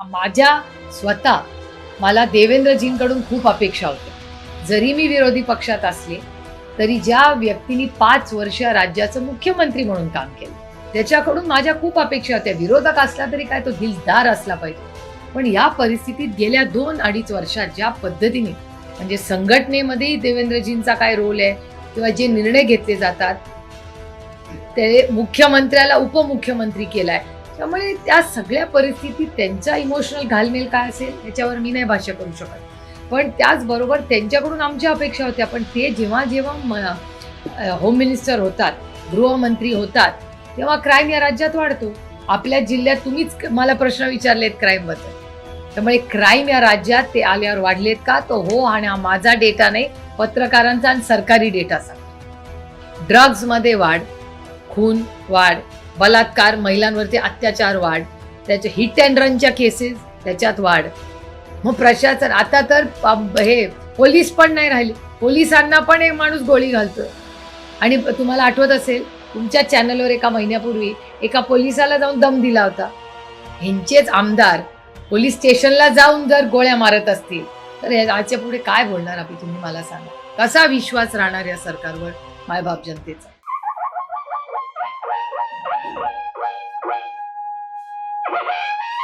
माझ्या स्वतः मला देवेंद्रजींकडून खूप अपेक्षा होत्या. जरी मी विरोधी पक्षात असले तरी ज्या व्यक्तींनी पाच वर्ष राज्याचं मुख्यमंत्री म्हणून काम केलं त्याच्याकडून माझ्या खूप अपेक्षा होत्या. विरोधक असला तरी काय तो दिलदार असला पाहिजे. पण या परिस्थितीत गेल्या दोन अडीच वर्षात ज्या पद्धतीने म्हणजे संघटनेमध्येही देवेंद्रजींचा काय रोल आहे किंवा जे निर्णय घेतले जातात ते मुख्यमंत्र्याला उपमुख्यमंत्री केलाय त्यामुळे त्या सगळ्या परिस्थितीत त्यांचा इमोशनल घालमेल काय असेल याच्यावर मी नाही भाष्य करू शकत. पण त्याचबरोबर त्यांच्याकडून आमच्या अपेक्षा होत्या पण ते जेव्हा जेव्हा होम मिनिस्टर होतात गृहमंत्री होतात तेव्हा क्राईम या राज्यात वाढतो. आपल्या जिल्ह्यात तुम्हीच मला प्रश्न विचारलेत क्राईमबद्दल. त्यामुळे क्राईम या राज्यात ते आल्यावर वाढलेत का? तो हो आणि हा माझा डेटा नाही पत्रकारांचा आणि सरकारी डेटा सांगतो ड्रग्जमध्ये वाढ खून वाढ बलात्कार महिलांवरती अत्याचार वाढ त्याच्या हिट अँड रनच्या केसेस त्याच्यात वाढ. मग प्रशासन आता तर हे पोलीस पण नाही राहिले. पोलिसांना पण एक माणूस गोळी घालतोय. आणि तुम्हाला आठवत असेल तुमच्या चॅनलवर एका महिन्यापूर्वी एका पोलिसाला जाऊन दम दिला होता. ह्यांचेच आमदार पोलीस स्टेशनला जाऊन जर गोळ्या मारत असतील तर याच्यापुढे काय बोलणार आपली तुम्ही मला सांगा. कसा विश्वास राहणार या सरकारवर मायबाप जनतेचा? Ha ha ha!